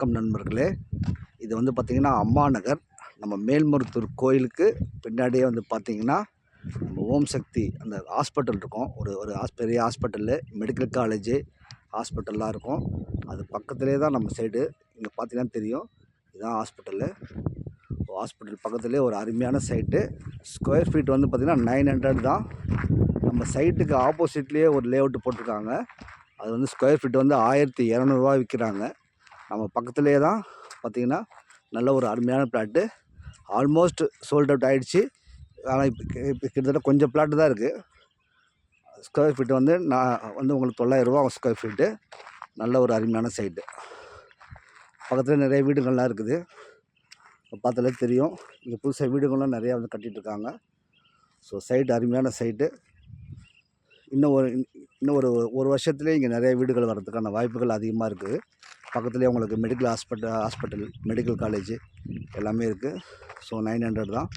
வணக்கம் நண்பர்களே. இது வந்து பார்த்திங்கன்னா அம்மா நகர். நம்ம மேல்மருத்தூர் கோயிலுக்கு பின்னாடியே வந்து பார்த்திங்கன்னா நம்ம ஓம் சக்தி அந்த ஹாஸ்பிட்டல் இருக்கும். ஒரு ஒரு ஹாஸ் பெரிய ஹாஸ்பிட்டலு மெடிக்கல் காலேஜு ஹாஸ்பிட்டல்லாம் இருக்கும். அது பக்கத்துலேயே தான் நம்ம சைடு. இங்கே பார்த்தீங்கன்னா தெரியும். இதுதான் ஹாஸ்பிட்டலு. ஹாஸ்பிட்டல் பக்கத்துலேயே ஒரு அருமையான சைட்டு. ஸ்கொயர் ஃபீட் வந்து பார்த்திங்கன்னா நைன் ஹண்ட்ரட் தான். நம்ம சைட்டுக்கு ஆப்போசிட்லேயே ஒரு லேஅவுட் போட்டிருக்காங்க. அது வந்து ஸ்கொயர் ஃபீட் வந்து ஆயிரத்தி இரநூறுவா விற்கிறாங்க நம்ம பக்கத்துலேயே தான் பார்த்திங்கன்னா நல்ல ஒரு அருமையான பிளாட்டு ஆல்மோஸ்ட் சோல்ட் அவுட் ஆகிடுச்சு ஆனால் இப்போ இப்போ கிட்டத்தட்ட கொஞ்சம் பிளாட்டு தான் இருக்குது ஸ்கொயர் ஃபீட் வந்து நான் வந்து உங்களுக்கு தொள்ளாயிரரூவா ஸ்கொயர் ஃபீட்டு நல்ல ஒரு அருமையான சைட்டு பக்கத்தில் நிறைய வீடுகள்லாம் இருக்குது. பார்த்தாலே தெரியும். இங்கே புதுசாக வீடுகள்லாம் நிறையா வந்து கட்டிகிட்ருக்காங்க ஸோ சைட்டு அருமையான சைட்டு இன்னும் ஒரு இன்னும் ஒரு ஒரு வருஷத்துலேயே இங்கே நிறைய வீடுகள் வர்றதுக்கான வாய்ப்புகள் அதிகமாக இருக்குது பக்கத்துலேயே உங்களுக்கு medical hospital hospital medical college எல்லாமே இருக்குது ஸோ நைன் ஹண்ட்ரட் தான்.